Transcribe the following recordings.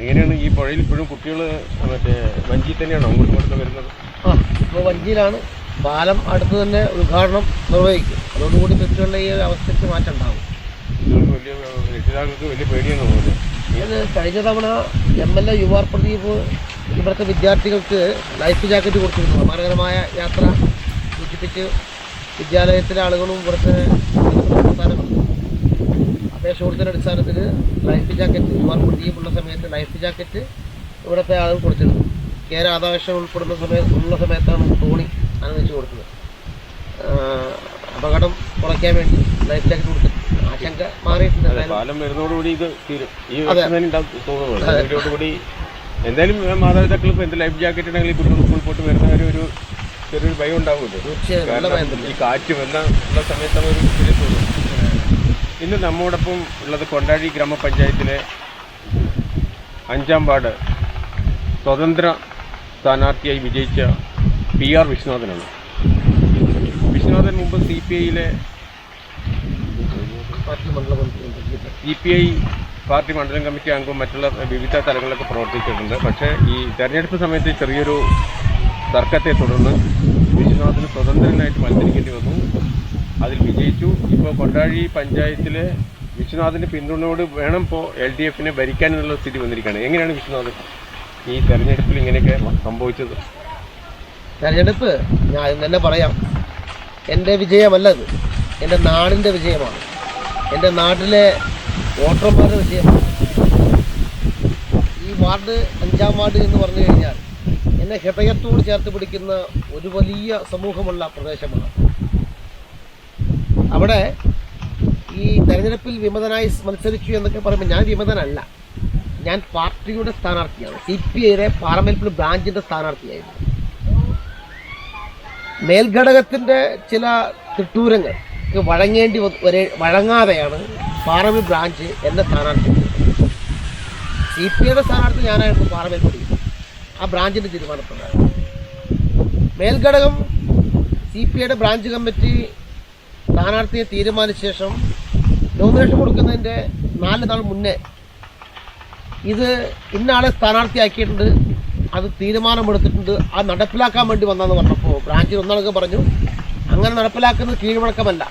എങ്ങനെയാണ് ഈ പുഴയിൽ ഇപ്പോഴും കുട്ടികൾ മറ്റേ വഞ്ചി തന്നെയാണോ അങ്ങോട്ടും ഇങ്ങോട്ടും വരുന്നത്? ആ ഇപ്പോൾ വഞ്ചിയിലാണ്. പാലം അടുത്ത് തന്നെ ഉദ്ഘാടനം നിർവഹിക്കും. അതോടുകൂടി തെറ്റുകളുടെ ഈ അവസ്ഥയ്ക്ക് മാറ്റം ഉണ്ടാവും ഇത് വലിയ രക്ഷിതാക്കൾക്ക് വലിയ പേടിയാണ് ഇത് കഴിഞ്ഞ തവണ M L A U R Pradeep ഇവിടുത്തെ വിദ്യാർത്ഥികൾക്ക് ലൈഫ് ജാക്കറ്റ് കൊടുത്തിരുന്നു. അപകടകരമായ യാത്ര സൂചിപ്പിച്ച് വിദ്യാലയത്തിലെ ആളുകളും ഇവിടുത്തെ പ്രസ്ഥാനങ്ങളും. കൊടുത്തതിന്റെ അടിസ്ഥാനത്തിൽ ലൈഫ് ജാക്കറ്റ് യുവാർ പ്രദീപ് ഉള്ള സമയത്ത് ലൈഫ് ജാക്കറ്റ് ഇവിടുത്തെ ആളുകൾ കൊടുത്തിരുന്നു. കെ രാധാകൃഷ്ണൻ ഉൾപ്പെടുന്ന സമയത്ത് ഉള്ള സമയത്താണ് തോണി അനുവദിച്ചു കൊടുത്തത്. ആ, അപകടം കുറയ്ക്കാൻ വേണ്ടി ലൈഫ് ജാക്കറ്റ് കൊടുത്തു. ആശങ്ക മാറിയിട്ടുണ്ട്. പാലം വരുന്നതോടുകൂടി ഇത് തീരും. ഈ തോന്നുന്നു എന്തായാലും മാതാപിതാക്കൾ ഇപ്പോൾ എന്ത് ലൈഫ് ജാക്കറ്റ് ഉണ്ടെങ്കിൽ കുട്ടികൾ സ്കൂളിൽ പോയിട്ട് വരുന്നവർ ഒരു ചെറിയൊരു ഭയം ഉണ്ടാവുമല്ലോ തീർച്ചയായും ഈ കാറ്റും വന്ന സമയത്താണ് ഒരു ചെറിയ ഇന്ന് നമ്മോടൊപ്പം ഉള്ളത് കൊണ്ടാഴി ഗ്രാമപഞ്ചായത്തിലെ അഞ്ചാം വാർഡ് സ്വതന്ത്ര സ്ഥാനാർത്ഥിയായി വിജയിച്ച പി ആർ വിശ്വനാഥനാണ്. വിശ്വനാഥൻ മുമ്പ് സി പി ഐയിലെ സി പി ഐ പാർട്ടി മണ്ഡലം കമ്മിറ്റി അംഗവും മറ്റുള്ള വിവിധ തലങ്ങളിലൊക്കെ പ്രവർത്തിച്ചിട്ടുണ്ട്. പക്ഷേ ഈ തെരഞ്ഞെടുപ്പ് സമയത്ത് ചെറിയൊരു തർക്കത്തെ തുടർന്ന് വിശ്വനാഥന് സ്വതന്ത്രനായിട്ട് മത്സരിക്കേണ്ടി വന്നു. അതിൽ വിജയിച്ചു. ഇപ്പോൾ കൊണ്ടാഴി പഞ്ചായത്തിലെ വിശ്വനാഥിന്റെ പിന്തുണയോട് വേണം ഇപ്പോൾ എൽ ഡി എഫിനെ ഭരിക്കാൻ എന്നുള്ള സ്ഥിതി വന്നിരിക്കുകയാണ്. എങ്ങനെയാണ് വിശ്വനാഥ് ഈ തെരഞ്ഞെടുപ്പിൽ ഇങ്ങനെയൊക്കെ സംഭവിച്ചത്? തെരഞ്ഞെടുപ്പ് ഞാൻ തന്നെ പറയാം. എന്റെ വിജയമല്ല ഇത് എന്റെ നാടിന്റെ വിജയമാണ്. എന്റെ നാട്ടിലെ വോട്ടർമാരുടെ വിജയമാണ്. ഈ വാർഡ് അഞ്ചാം വാർഡ് എന്ന് പറഞ്ഞു കഴിഞ്ഞാൽ എന്നെ ഹൃദയത്തോട് ചേർത്ത് പിടിക്കുന്ന ഒരു വലിയ സമൂഹമുള്ള പ്രദേശമാണ്. അവിടെ ഈ തെരഞ്ഞെടുപ്പിൽ വിമതനായി മത്സരിച്ചു എന്നൊക്കെ പറയുമ്പോൾ ഞാൻ വിമതനല്ല. ഞാൻ പാർട്ടിയുടെ സ്ഥാനാർത്ഥിയാണ്. സി പി ഐയുടെ പാറമേൽപ്പിൽ ബ്രാഞ്ചിന്റെ സ്ഥാനാർത്ഥിയായിരുന്നു. മേൽഘടകത്തിന്റെ ചില തിട്ടൂരങ്ങൾക്ക് വഴങ്ങേണ്ടി വരെ വഴങ്ങാതെയാണ് പാറമേൽ ബ്രാഞ്ച് എന്നെ സ്ഥാനാർത്ഥി സി പി ഐയുടെ സ്ഥാനാർത്ഥി ഞാനായിരുന്നു പാറമേൽപ്പടി ആ ബ്രാഞ്ചിന്റെ തീരുമാനപ്രകാരം. മേൽഘടകം സി പി ഐയുടെ ബ്രാഞ്ച് കമ്മിറ്റി സ്ഥാനാർത്ഥിയെ തീരുമാനിച്ച ശേഷം നോമിനേഷൻ കൊടുക്കുന്നതിന്റെ നാല് നാൾ മുന്നേ ഇത് ഇന്നാളെ സ്ഥാനാർത്ഥിയാക്കിയിട്ടുണ്ട്. അത് തീരുമാനമെടുത്തിട്ടുണ്ട്. അത് നടപ്പിലാക്കാൻ വേണ്ടി വന്നതെന്ന് പറഞ്ഞപ്പോൾ ബ്രാഞ്ചിൽ ഒന്നാളൊക്കെ പറഞ്ഞു അങ്ങനെ നടപ്പിലാക്കുന്നത് കീഴ്വഴക്കമല്ല.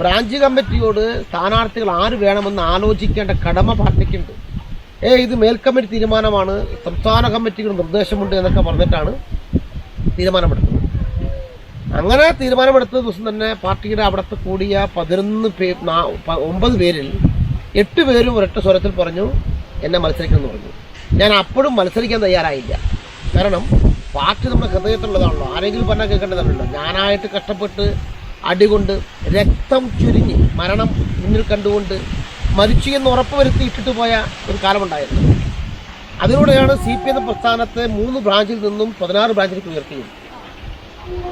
ബ്രാഞ്ച് കമ്മിറ്റിയോട് സ്ഥാനാർത്ഥികൾ ആര് വേണമെന്ന് ആലോചിക്കേണ്ട കടമ പാർട്ടിക്കുണ്ട്. ഏ ഇത് മേൽക്കമ്മിറ്റി തീരുമാനമാണ്. സംസ്ഥാന കമ്മിറ്റികൾ നിർദ്ദേശമുണ്ട് എന്നൊക്കെ പറഞ്ഞിട്ടാണ് തീരുമാനമെടുത്തത്. അങ്ങനെ തീരുമാനമെടുത്ത ദിവസം തന്നെ പാർട്ടിയുടെ അവിടുത്തെ കൂടിയ പതിനൊന്ന് പേ ഒമ്പത് പേരിൽ എട്ട് പേരും ഒരൊറ്റ സ്വരത്തിൽ പറഞ്ഞു എന്നെ മത്സരിക്കണമെന്ന് പറഞ്ഞു. ഞാൻ അപ്പോഴും മത്സരിക്കാൻ തയ്യാറായില്ല. കാരണം പാർട്ടി നമ്മുടെ ഹൃദയത്തിലുള്ളതാണല്ലോ. ആരെങ്കിലും പറഞ്ഞാൽ കേൾക്കേണ്ടതാണല്ലോ. ഞാനായിട്ട് കഷ്ടപ്പെട്ട് അടികൊണ്ട് രക്തം ചുരുങ്ങി മരണം മുന്നിൽ കണ്ടുകൊണ്ട് മരിച്ചു എന്ന് ഉറപ്പ് വരുത്തി ഇട്ടിട്ട് പോയ ഒരു കാലമുണ്ടായിരുന്നു. അതിലൂടെയാണ് സി പി എന്ന പ്രസ്ഥാനത്തെ മൂന്ന് ബ്രാഞ്ചിൽ നിന്നും പതിനാറ് ബ്രാഞ്ചിലേക്ക് ഉയർത്തിയത്.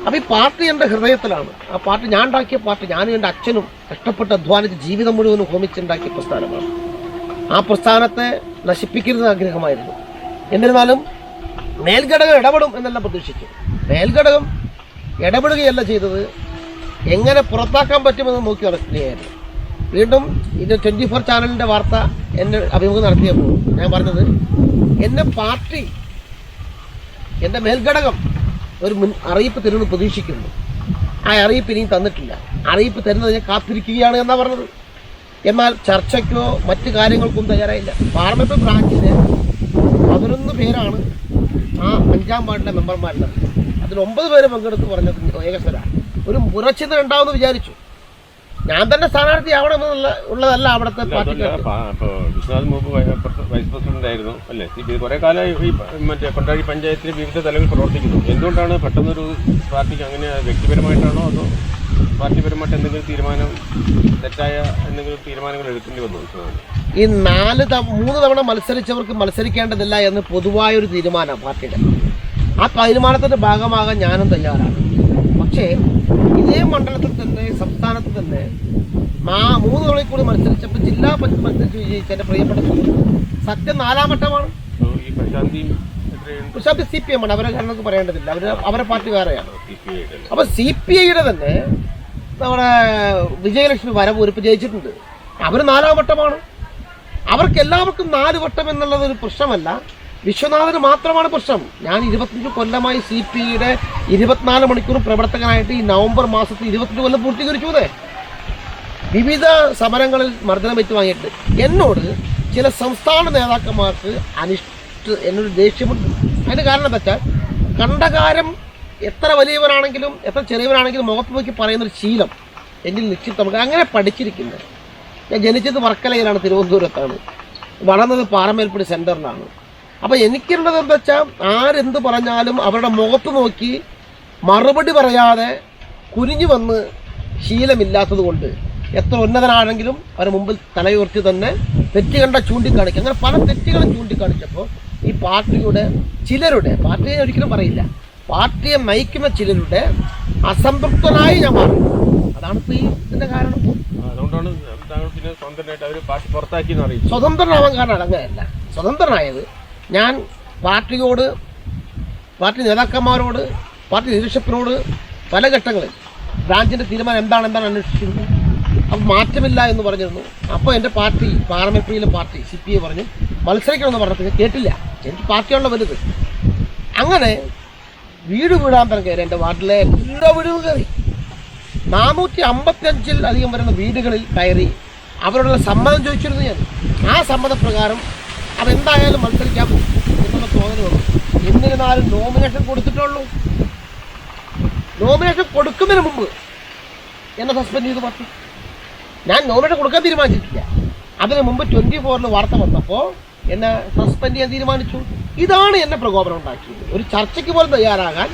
അപ്പൊ ഈ പാർട്ടി എന്റെ ഹൃദയത്തിലാണ്. ആ പാർട്ടി ഞാൻ ഉണ്ടാക്കിയ പാർട്ടി ഞാനും എന്റെ അച്ഛനും കഷ്ടപ്പെട്ട് അധ്വാനിച്ച് ജീവിതം മുഴുവനും ഹോമിച്ചുണ്ടാക്കിയ പ്രസ്ഥാനമാണ്. ആ പ്രസ്ഥാനത്തെ നശിപ്പിക്കരുത് ആഗ്രഹമായിരുന്നു. എന്നിരുന്നാലും മേൽഘടകം ഇടപെടും എന്നെല്ലാം പ്രതീക്ഷിച്ചു മേൽഘടകം ഇടപെടുകയല്ല ചെയ്തത് എങ്ങനെ പുറത്താക്കാൻ പറ്റുമെന്ന് നോക്കി നടക്കുകയായിരുന്നു. വീണ്ടും ഇത് ട്വന്റി ഫോർ ചാനലിന്റെ വാർത്ത എന്നെ അഭിമുഖം നടത്തിയപ്പോൾ ഞാൻ പറഞ്ഞത് എന്റെ പാർട്ടി എന്റെ മേൽഘടകം ഒരു മുൻ അറിയിപ്പ് തരുമെന്ന് പ്രതീക്ഷിക്കുന്നു. ആ അറിയിപ്പ് ഇനിയും തന്നിട്ടില്ല. അറിയിപ്പ് തരുന്നത് ഞാൻ കാത്തിരിക്കുകയാണ് എന്നാ പറഞ്ഞത്. എന്നാൽ ചർച്ചയ്ക്കോ മറ്റു കാര്യങ്ങൾക്കും തയ്യാറായില്ല. പാർലമെന്റ് ബ്രാഞ്ചിലെ പതിനൊന്ന് പേരാണ് ആ അഞ്ചാം വാർഡിലെ മെമ്പർമാരുള്ളത്. അതിൽ ഒമ്പത് പേര് പങ്കെടുത്ത് പറഞ്ഞത് ഏകസ്വര ഒരു മുറച്ചിത ഉണ്ടാവുമെന്ന് വിചാരിച്ചു. ഞാൻ തന്നെ സ്ഥാനാർത്ഥി അവിടെ ഉള്ളതല്ല അവിടുത്തെ വിശ്വനാഥ് മൂപ്പ് വൈസ് പ്രസിഡന്റ് ആയിരുന്നു അല്ലേ? കുറെ കാലമായി ഈ മറ്റേ കൊണ്ടാഴി പഞ്ചായത്തിലെ വിവിധ തലങ്ങളിൽ പ്രവർത്തിക്കുന്നു. എന്തുകൊണ്ടാണ് പെട്ടെന്നൊരു പാർട്ടിക്ക് അങ്ങനെ വ്യക്തിപരമായിട്ടാണോ അതോ പാർട്ടിപരമായിട്ട് എന്തെങ്കിലും തീരുമാനം തെറ്റായ എന്തെങ്കിലും തീരുമാനങ്ങൾ എടുക്കേണ്ടി വന്നു ഈ നാല് മൂന്ന് തവണ മത്സരിച്ചവർക്ക് മത്സരിക്കേണ്ടതില്ല എന്ന് പൊതുവായൊരു തീരുമാനം പാർട്ടിയുടെ. ആ തീരുമാനത്തിന്റെ ഭാഗമാകാൻ ഞാനും തയ്യാറാണ്. പക്ഷേ ഇതേ മണ്ഡലത്തിൽ തന്നെ സംസ്ഥാനത്ത് തന്നെ നാ മൂന്ന് തവണയിൽ കൂടി മത്സരിച്ചപ്പോൾ ജില്ലാ പഞ്ചായത്ത് മത്സരിച്ച് വിജയിച്ച എന്റെ പ്രിയപ്പെട്ട സത്യം നാലാം വട്ടമാണ്. പ്രശാന്തി സി പി എം ആണ്. അവരെ കാരണം പറയേണ്ടതില്ല. അവർ അവരെ പാർട്ടി വേറെയാണ്. അപ്പൊ സി പി ഐയുടെ തന്നെ നമ്മുടെ വിജയലക്ഷ്മി വരവ് ഉരുപ്പ് ജയിച്ചിട്ടുണ്ട്. അവർ നാലാം വട്ടമാണ്. അവർക്ക് എല്ലാവർക്കും നാല് വട്ടം എന്നുള്ളത് ഒരു പ്രശ്നമല്ല. വിശ്വനാഥന് മാത്രമാണ് പ്രശ്നം. ഞാൻ ഇരുപത്തഞ്ച് കൊല്ലമായി സി പി ഐയുടെ ഇരുപത്തിനാല് മണിക്കൂർ പ്രവർത്തകനായിട്ട് ഈ നവംബർ മാസത്തിൽ ഇരുപത്തഞ്ച് കൊല്ലം പൂർത്തീകരിച്ചു അതെ വിവിധ സമരങ്ങളിൽ മർദ്ദനം ഏറ്റുവാങ്ങിയിട്ട് എന്നോട് ചില സംസ്ഥാന നേതാക്കന്മാർക്ക് അനിഷ്ട എന്നൊരു ദേഷ്യമുണ്ട്. അതിന് കാരണം എന്താ വെച്ചാൽ കണ്ടകാരം എത്ര വലിയവരാണെങ്കിലും എത്ര ചെറിയവരാണെങ്കിലും മുഖത്ത് നോക്കി പറയുന്നൊരു ശീലം എന്നിൽ നിശ്ചിതമാണ് അങ്ങനെ പഠിച്ചിരിക്കുന്നത്. ഞാൻ ജനിച്ചത് വർക്കലയിലാണ് തിരുവനന്തപുരത്താണ്. വളർന്നത് പാറമേൽപ്പടി സെന്ററിലാണ് അപ്പോൾ എനിക്കുള്ളത് എന്താ വെച്ചാൽ ആരെന്ത് പറഞ്ഞാലും അവരുടെ മുഖത്ത് നോക്കി മറുപടി പറയാതെ കുനിഞ്ഞു വന്ന് ശീലമില്ലാത്തത് കൊണ്ട് എത്ര ഉന്നതനാണെങ്കിലും അവരെ മുമ്പിൽ തലയുയർത്തി തന്നെ തെറ്റ് കണ്ട ചൂണ്ടിക്കാണിക്കും. അങ്ങനെ പല തെറ്റുകളും ചൂണ്ടിക്കാണിച്ചപ്പോൾ ഈ പാർട്ടിയുടെ ചിലരുടെ പാർട്ടിയെ ഒരിക്കലും പറയില്ല പാർട്ടിയെ നയിക്കുന്ന ചിലരുടെ അസംതൃപ്തനായി ഞാൻ മാറി. അതാണ് ഇപ്പോൾ ഈ ഇതിന്റെ കാരണം. അതുകൊണ്ടാണ് അവർ പാർട്ടി പുറത്താക്കി സ്വതന്ത്രനാവാൻ കാരണം അങ്ങനെയല്ല സ്വതന്ത്രനായത് ഞാൻ പാർട്ടിയോട് പാർട്ടി നേതാക്കന്മാരോട് പാർട്ടി ലീഡർഷിപ്പിനോട് പല ഘട്ടങ്ങളിൽ ബ്രാഞ്ചിന്റെ തീരുമാനം എന്താണ് എന്താണ് അന്വേഷിച്ചിരുന്നു. അപ്പം മാറ്റമില്ല എന്ന് പറഞ്ഞിരുന്നു. അപ്പോൾ എന്റെ പാർട്ടി പാർലമെന്ററിയിലെ പാർട്ടി സി പി ഐ പറഞ്ഞു മത്സരിക്കണമെന്ന് പറഞ്ഞപ്പോൾ കേട്ടില്ല. എനിക്ക് പാർട്ടിയാണല്ലോ വലുത്. അങ്ങനെ വീട് വീടാൻ പറഞ്ഞ കയറി എന്റെ വാർഡിലെ എല്ലാ വീടും കയറി. നാനൂറ്റി അമ്പത്തിയഞ്ചിൽ അധികം വരുന്ന വീടുകളിൽ കയറി അവരോടുള്ള സമ്മതം ചോദിച്ചിരുന്നു ഞാൻ. ആ സമ്മതപ്രകാരം അതെന്തായാലും മത്സരിക്കാൻ പോകും എന്നുള്ള തോന്നൽ വന്നു എന്നിരുന്നാലും നോമിനേഷൻ കൊടുത്തിട്ടുള്ളൂ. നോമിനേഷൻ കൊടുക്കുന്നതിന് മുമ്പ് എന്നെ സസ്പെൻഡ് ചെയ്ത് പറഞ്ഞു ഞാൻ നോമിനേഷൻ കൊടുക്കാൻ തീരുമാനിച്ചിട്ടില്ല. അതിന് മുമ്പ് ട്വന്റി ഫോറിൽ വാർത്ത വന്നപ്പോൾ എന്നെ സസ്പെൻഡ് ചെയ്യാൻ തീരുമാനിച്ചു. ഇതാണ് എന്നെ പ്രകോപനം ഉണ്ടാക്കിയത്. ഒരു ചർച്ചയ്ക്ക് പോലും തയ്യാറാകാൻ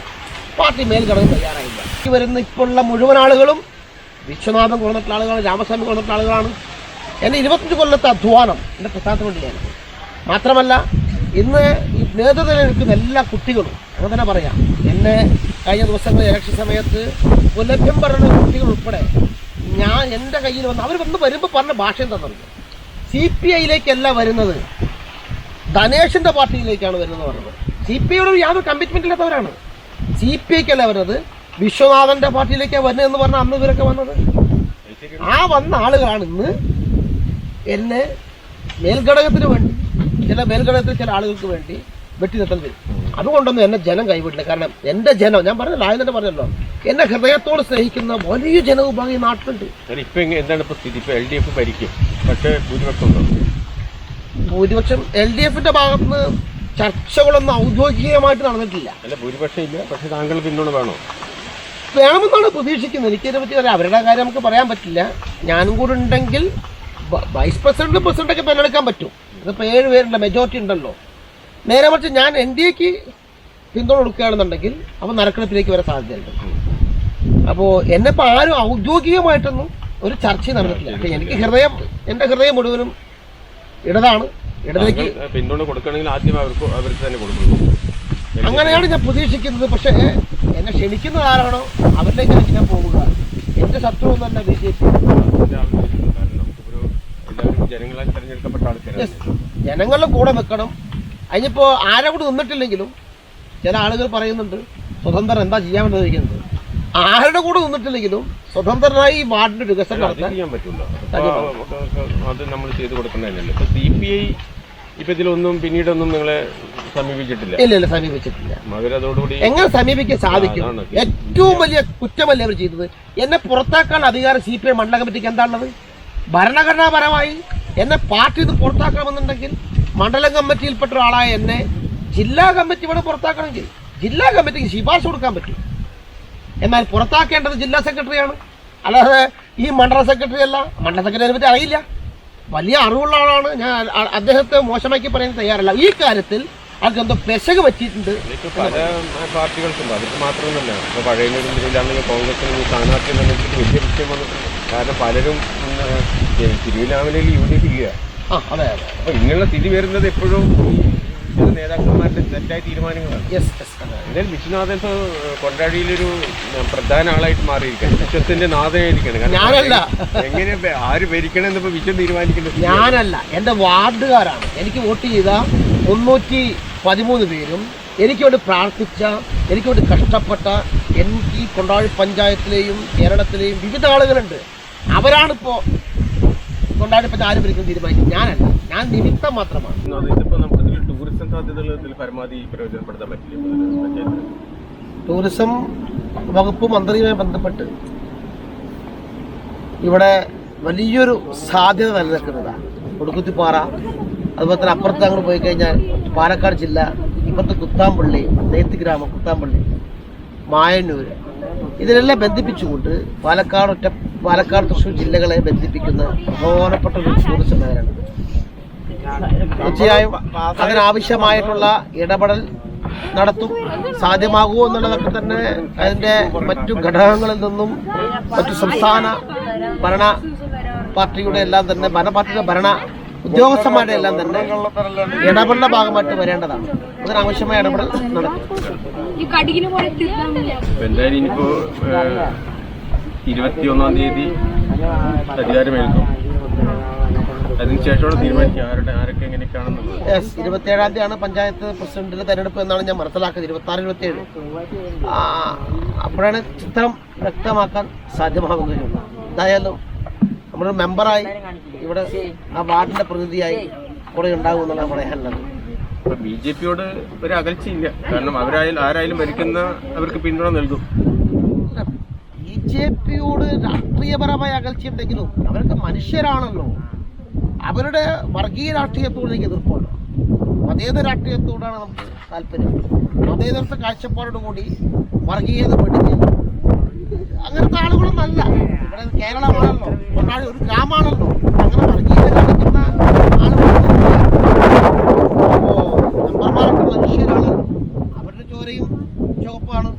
പാർട്ടി മേൽഘടകം തയ്യാറായില്ല. ഈ വരുന്ന ഇപ്പോഴുള്ള മുഴുവൻ ആളുകളും വിശ്വനാഥൻ കൊണ്ടിട്ടുള്ള ആളുകളാണ് രാമസ്വാമി കൊണ്ടിട്ടുള്ള ആളുകളാണ്. എന്നെ ഇരുപത്തഞ്ച് കൊല്ലത്തെ അധ്വാനം എന്റെ പ്രസ്ഥാനത്തിന് വേണ്ടിയാണ് മാത്രമല്ല ഇന്ന് ഈ നേതൃത്വം നിൽക്കുന്ന എല്ലാ കുട്ടികളും അങ്ങനെ തന്നെ പറയാം. എന്നെ കഴിഞ്ഞ ദിവസങ്ങളിൽ ഇലക്ഷൻ സമയത്ത് പുലഭ്യം പറഞ്ഞ കുട്ടികൾ ഉൾപ്പെടെ ഞാൻ എന്റെ കയ്യിൽ വന്ന് അവർ വന്ന് വരുമ്പോൾ പറഞ്ഞ ഭാഷയും തന്നിട്ടുണ്ട് സി പി ഐയിലേക്കല്ല വരുന്നത്. ധനേഷിന്റെ പാർട്ടിയിലേക്കാണ് വരുന്നത് പറഞ്ഞത്. സി പി ഐയോട് യാതൊരു കമ്മിറ്റ്മെന്റ് ഇല്ലാത്തവരാണ്. സി പി ഐക്കല്ല വരുന്നത്. വിശ്വനാഥന്റെ പാർട്ടിയിലേക്കാണ് വരുന്നത് എന്ന് പറഞ്ഞാൽ അന്ന് ഇവരൊക്കെ വന്നത്. ആ വന്ന ആളുകളാണ് ഇന്ന് എന്നെ മേൽഘടകത്തിന് വേണ്ടി ചില മേൽഘടകത്തിൽ ചില ആളുകൾക്ക് വേണ്ടി വെട്ടി നിർത്താൻ വരും. അതുകൊണ്ടൊന്നും എന്നെ ജനം കൈവിടില്ല. കാരണം എന്റെ ജനം ഞാൻ പറഞ്ഞല്ലോ ആദ്യം തന്നെ പറഞ്ഞല്ലോ എന്നെ ഹൃദയത്തോട് സ്നേഹിക്കുന്ന വലിയ ജനവിഭാഗം ഈ നാട്ടിലുണ്ട്. ഇപ്പൊ എന്താണ് ഇപ്പൊ സ്ഥിതി? ഇപ്പൊ എൽ ഡി എഫ് ഭരിക്കും പക്ഷേ ഭൂരിപക്ഷം ഭൂരിപക്ഷം എൽ ഡി എഫിന്റെ ഭാഗത്തുനിന്ന് ചർച്ചകളൊന്നും ഔദ്യോഗികമായിട്ട് നടന്നിട്ടില്ല. അല്ല ഭൂരിപക്ഷം ഇല്ല പക്ഷെ താങ്കൾ പിന്തുണ വേണോ? വേണമെന്നാണ് പ്രതീക്ഷിക്കുന്നത്. എനിക്കതിനെ പറ്റി പറയാം അവരുടെ കാര്യം നമുക്ക് പറയാൻ പറ്റില്ല. ഞാനും കൂടെ ഉണ്ടെങ്കിൽ വൈസ് പ്രസിഡന്റ് പ്രസിഡന്റൊക്കെ തിരഞ്ഞെടുക്കാൻ പറ്റും. ഇതിപ്പോൾ ഏഴ് പേരുടെ മെജോറിറ്റി ഉണ്ടല്ലോ. നേരെ മറിച്ച് ഞാൻ എൻ ഡി എക്ക് പിന്തുണ കൊടുക്കുകയാണെന്നുണ്ടെങ്കിൽ അപ്പോൾ നരക്കണത്തിലേക്ക് വരാൻ സാധ്യതയുണ്ട്. അപ്പോൾ എന്നെ ഇപ്പോൾ ആരും ഔദ്യോഗികമായിട്ടൊന്നും ഒരു ചർച്ച നടന്നിട്ടില്ല. പക്ഷേ എനിക്ക് ഹൃദയം എന്റെ ഹൃദയം മുഴുവനും ഇടതാണ്. ഇടതേക്ക് പിന്തുണ കൊടുക്കണമെങ്കിൽ ആദ്യം അവർക്ക് അവർക്ക് തന്നെ കൊടുക്കുന്നു അങ്ങനെയാണ് ഞാൻ പ്രതീക്ഷിക്കുന്നത്. പക്ഷേ എന്നെ ക്ഷണിക്കുന്ന ആരാണോ? അവരിലേക്കാണ് ഞാൻ പോവുക. എന്റെ ശത്രുവൊന്നല്ല ബി ജെ പി. തെരഞ്ഞെടുക്കപ്പെട്ട ആൾക്കാരാണ്. ജനങ്ങളുടെ കൂടെ വെക്കണം അതിനിപ്പോൾ ആരെ കൂടെ നിന്നിട്ടില്ലെങ്കിലും ചില ആളുകൾ പറയുന്നുണ്ട് സ്വതന്ത്രൻ എന്താ ചെയ്യാൻ ചോദിക്കുന്നത്. ആരുടെ കൂടെ നിന്നിട്ടില്ലെങ്കിലും സ്വതന്ത്രനായി വാർഡിന്റെ വികസനം ചെയ്യാൻ പറ്റില്ല. അത് നമ്മൾ ചെയ്തു കൊടുക്കുന്നതന്നെയല്ലേ ഇപ്പൊ സി പി ഐ ഇപ്പൊ ഇതിലൊന്നും പിന്നീടൊന്നും നിങ്ങളെ സമീപിച്ചിട്ടില്ല. ഇല്ല ഇല്ല സമീപിച്ചിട്ടില്ല. അവരതോടുകൂടി എങ്ങനെ സമീപിക്കാൻ സാധിക്കും? ഏറ്റവും വലിയ കുറ്റമല്ലേ അവർ ചെയ്തത്? എന്നെ പുറത്താക്കാൻ അധികാരം സി പി ഐ മണ്ഡല കമ്മിറ്റിക്ക് എന്താണുള്ളത്? ഭരണഘടനാപരമായി എന്നെ പാർട്ടിയിൽ നിന്ന് പുറത്താക്കണമെന്നുണ്ടെങ്കിൽ മണ്ഡലം കമ്മിറ്റിയിൽപ്പെട്ട ഒരാളായ എന്നെ ജില്ലാ കമ്മിറ്റി ഇവിടെ പുറത്താക്കണമെങ്കിൽ ജില്ലാ കമ്മിറ്റിക്ക് ശിപാർശ കൊടുക്കാൻ പറ്റും. എന്നാൽ പുറത്താക്കേണ്ടത് ജില്ലാ സെക്രട്ടറിയാണ്. അല്ലാതെ ഈ മണ്ഡല സെക്രട്ടറി അല്ല. മണ്ഡല സെക്രട്ടറിയെ പറ്റി അറിയില്ല. വലിയ അറിവുള്ള ആളാണ്. ഞാൻ അദ്ദേഹത്തെ മോശമാക്കി പറയാൻ തയ്യാറല്ല. ഈ കാര്യത്തിൽ അതെന്തോ പെശക് ഇപ്പൊ പല പാർട്ടികൾക്കും അതിന് മാത്രമൊന്നുമല്ല. ഇപ്പൊ പഴയ കോൺഗ്രസിന് സ്ഥാനാർത്ഥി കാരണം പലരും ഉം, യൂണിറ്റ് ഇല്ല ആ അതെ അതെ. അപ്പൊ ഇങ്ങനെയുള്ള സ്ഥിതി വരുന്നത് എപ്പോഴും ഈ ചില നേതാക്കന്മാരുടെ തെറ്റായ തീരുമാനങ്ങളാണ്. യെസ് യെസ് എന്തായാലും വിശ്വനാഥൻ കൊണ്ടാടിയിലൊരു പ്രധാന ആളായിട്ട് മാറിയിരിക്കണം വിശ്വത്തിന്റെ നാഥനായിരിക്കണം ഞാനല്ല. എങ്ങനെ ആര് ഭരിക്കണം എന്നിപ്പോ വിശ്വം തീരുമാനിക്കുന്നത്? ഞാനല്ല. എന്റെ വാർഡുകാരാണ്. എനിക്ക് വോട്ട് ചെയ്ത മുന്നൂറ്റി പതിമൂന്ന് പേരും എനിക്ക് വേണ്ടി പ്രാർത്ഥിച്ച എനിക്ക് വേണ്ടി കഷ്ടപ്പെട്ട എനിക്ക് ഈ കൊണ്ടാഴി പഞ്ചായത്തിലെയും കേരളത്തിലെയും വിവിധ ആളുകളുണ്ട്. അവരാണിപ്പോൾ കൊണ്ടാടിപ്പോ ആരും ഭരിക്കും തീരുമാനിക്കും ഞാനല്ല. ഞാൻ നിമിത്തം മാത്രമാണ്. ടൂറിസം സാധ്യതകൾ ഇതിൽ പരമാവധി പ്രയോജനപ്പെടുത്താൻ പറ്റില്ല? പഞ്ചായത്ത് ടൂറിസം വകുപ്പ് മന്ത്രിയുമായി ബന്ധപ്പെട്ട് ഇവിടെ വലിയൊരു സാധ്യത നിലനിൽക്കുന്നതാണ് കൊടുക്കുത്തിപ്പാറ അതുപോലെ തന്നെ അപ്പുറത്ത് അങ്ങോട്ട് പോയി കഴിഞ്ഞാൽ പാലക്കാട് ജില്ല ഇപ്പുറത്ത് കുത്താമ്പള്ളി നെയ്ത്ത് ഗ്രാമം കുത്താമ്പള്ളി മായന്നൂർ ഇതിനെല്ലാം ബന്ധിപ്പിച്ചുകൊണ്ട് പാലക്കാട് ഒറ്റ പാലക്കാട് തൃശ്ശൂർ ജില്ലകളെ ബന്ധിപ്പിക്കുന്ന പ്രധാനപ്പെട്ട ഒരു ടൂറിസം മേഖലയാണ് തീർച്ചയായും അതിനാവശ്യമായിട്ടുള്ള ഇടപെടൽ നടത്തും സാധ്യമാകുമോ എന്നുള്ളതൊക്കെ തന്നെ അതിന്റെ മറ്റു ഘടകങ്ങളിൽ നിന്നും മറ്റു സംസ്ഥാന ഭരണ പാർട്ടിയുടെ എല്ലാം തന്നെ ഭരണ പാർട്ടിയുടെ ഭരണ ഉദ്യോഗസ്ഥന്മാരുടെ എല്ലാം തന്നെ ഇടപെടലിന്റെ ഭാഗമായിട്ട് വരേണ്ടതാണ്. അതിനാവശ്യമായ ഇടപെടൽ നടക്കും. ഇരുപത്തിയൊന്നാം എന്തായാലും ഇനിയിപ്പോ തീയതി അധികാരമേൽക്കും. അതിനുശേഷമാണ് തീരുമാനിക്കുക ആരുടെ ആരൊക്കെ എങ്ങനെയൊക്കെയാണെന്നുള്ളത്. യെസ് ഇരുപത്തിയേഴാം തീയതിയാണ് പഞ്ചായത്ത് പ്രസിഡന്റിന്റെ തെരഞ്ഞെടുപ്പ് എന്നാണ് ഞാൻ മനസ്സിലാക്കുന്നത് ഇരുപത്തി ആറ് ഇരുപത്തി ഏഴ് അപ്പോഴാണ് ചിത്രം വ്യക്തമാക്കാൻ സാധ്യമാകുകയുള്ളൂ എന്തായാലും നമ്മളൊരു മെമ്പറായി ഇവിടെ ആ വാർഡിന്റെ പ്രതിനിധിയായി കുറെ ഉണ്ടാകും എന്നുള്ള പറയാനുള്ളത് ബി ജെ പിയോട് ഒരു അകൽച്ചയില്ല. കാരണം അവരായാലും ആരായാലും ഭരിക്കുന്ന അവർക്ക് പിന്തുണ നൽകും. ബി ജെ പിയോട് രാഷ്ട്രീയപരമായ അകൽച്ചയുണ്ടെങ്കിലും അവരൊക്കെ മനുഷ്യരാണല്ലോ. അവരുടെ വർഗീയ രാഷ്ട്രീയത്തോട് എതിർപ്പാണ്. മതേതര രാഷ്ട്രീയത്തോടാണ് നമുക്ക് താല്പര്യം. മതേതരത്തെ കാഴ്ചപ്പാടോടുകൂടി വർഗീയത പഠിച്ച് അങ്ങനത്തെ ആളുകളൊന്നും അല്ല. ഇവിടെ കേരളമാണല്ലോ. കൊണ്ടാടി ഒരു ഗ്രാമമാണല്ലോ അങ്ങനെ വർഗീയത കാണിക്കുന്ന ആളുകളൊന്നുമില്ല മനുഷ്യരാണ്. അവരുടെ ചോരയും ചുവപ്പാണ്.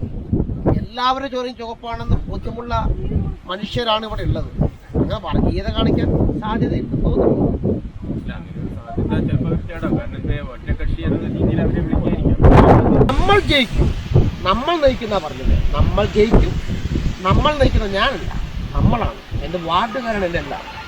എല്ലാവരുടെ ചോരയും ചുവപ്പാണെന്ന് ബോധ്യമുള്ള മനുഷ്യരാണ് ഇവിടെ ഉള്ളത്. അങ്ങനെ വർഗീയത കാണിക്കാൻ സാധ്യതയുണ്ട്. തോന്നുന്നു നമ്മൾ ജയിക്കും. നമ്മൾ നയിക്കുന്ന പറഞ്ഞത് നമ്മൾ ജയിക്കും. നമ്മൾ നയിക്കുന്ന ഞാനല്ല. നമ്മളാണ്. എന്റെ വാർഡുകാരാണ് എന്റെ എല്ലാം.